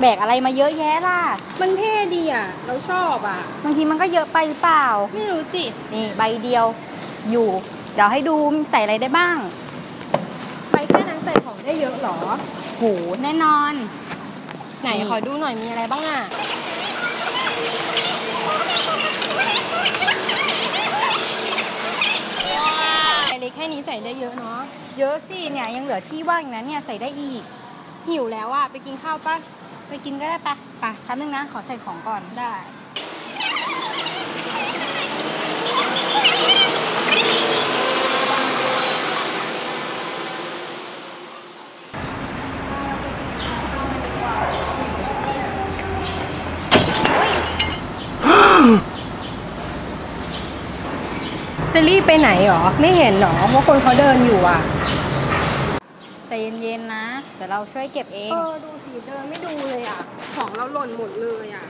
แบกอะไรมาเยอะแยะล่ะ มันเท่ดีอะ เราชอบอะ บางทีมันก็เยอะไปหรือเปล่า ไม่รู้สิ นี่ใบเดียวอยู่ เดี๋ยวให้ดูใส่อะไรได้บ้าง ไปแค่นั้นใส่ของได้เยอะเหรอ โห แน่นอน ไหนนี่ ขอดูหน่อยมีอะไรบ้างอะ ใบเล็กแค่นี้ใส่ได้เยอะเนาะ เยอะสิเนี่ยยังเหลือที่ว่างอีกนะเนี่ยใส่ได้อีก หิวแล้วอะ ไปกินข้าวปะ ไปกินก็ได้ปะปะคำนึงนะ ขอใส่ของก่อนได้ จะรีบไปไหนหรอ ไม่เห็นหรอว่าคนเขาเดินอยู่อะใจเย็นๆนะ เดี๋ยวเราช่วยเก็บเอง เออดูสิเดินไม่ดูเลยอะ ของเราหล่นหมดเลยอะ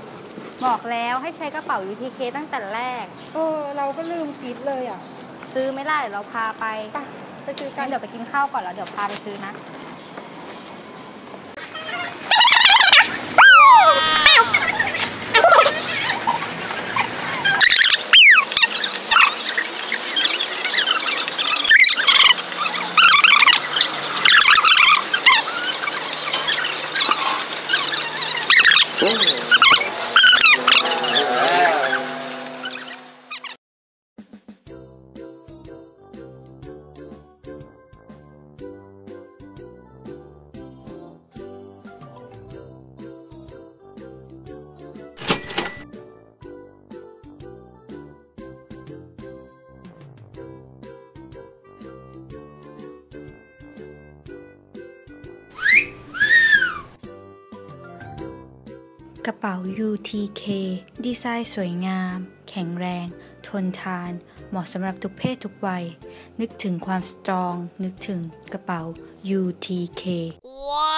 บอกแล้วให้ใช้กระเป๋า UTK ตั้งแต่แรก เออ เราก็ลืมคิดเลยอะ ซื้อไม่ได้เดี๋ยวเราพาไปไปไปซื้อกังั้นนเดี๋ยวไปกินข้าวก่อนแล้วเดี๋ยวพาไปซื้อนะ Mm. กระเป๋า UTK ดีไซน์สวยงาม แข็งแรง ทนทาน เหมาะสำหรับทุกเพศทุกวัย นึกถึงความสตรอง นึกถึงกระเป๋า UTK ว้า